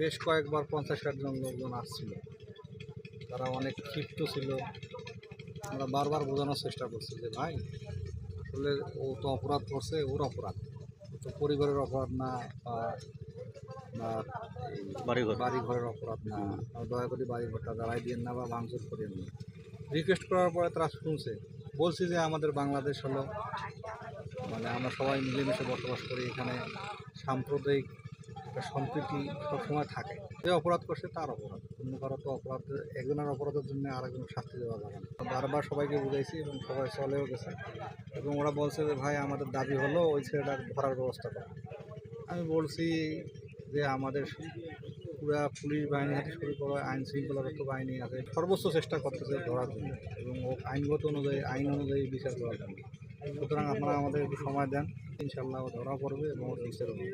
বেশ কয়েকবার পঞ্চাশ ষাট জন লোকজন আসছিল। তারা অনেক ক্ষিপ্ত ছিল। আমরা বারবার বোঝানোর চেষ্টা করছি যে ভাই আসলে ও তো অপরাধ করছে ওর অপরাধ। তো পরিবারের অপরাধ না বাড়িঘর। বাড়ি ঘরের অপরাধ না। আর দয়া করে বাড়ি ঘরটা দাঁড়াই দিয়েন না বা ভাঙচুর করেন না। রিকোয়েস্ট করার পরে তারা শুনছে। বলছি যে আমাদের বাংলাদেশ হলো মানে আমরা সবাই মিলেমিশে বসবাস করি এখানে সাম্প্রদায়িক একটা সম্প্রীতি সবসময় থাকে। যে অপরাধ করছে তার অপরাধ। অন্য কারও তো অপরাধ, একজনের অপরাধের জন্য আরেকজন শাস্তি দেওয়া যাবে না। বারবার সবাইকে বুঝাইছি এবং সবাই চলেও গেছে। এবং ওরা বলছে যে, ভাই, আমাদের দাবি হলো ওই ছেলেটার ধরার ব্যবস্থা করা। আমি বলছি যে, আমাদের পুরা পুলিশ বাহিনী থেকে শুরু করে, আইন শৃঙ্খলাগত বাহিনী আছে। সর্বোচ্চ চেষ্টা করতেছে ধরার জন্য এবং আইনগত অনুযায়ী, আইন অনুযায়ী বিচার করার জন্য। সুতরাং আপনারা আমাদের একটু সময় দেন। ইনশাল্লাহ ধরা পড়বে এবং বিচার হবে।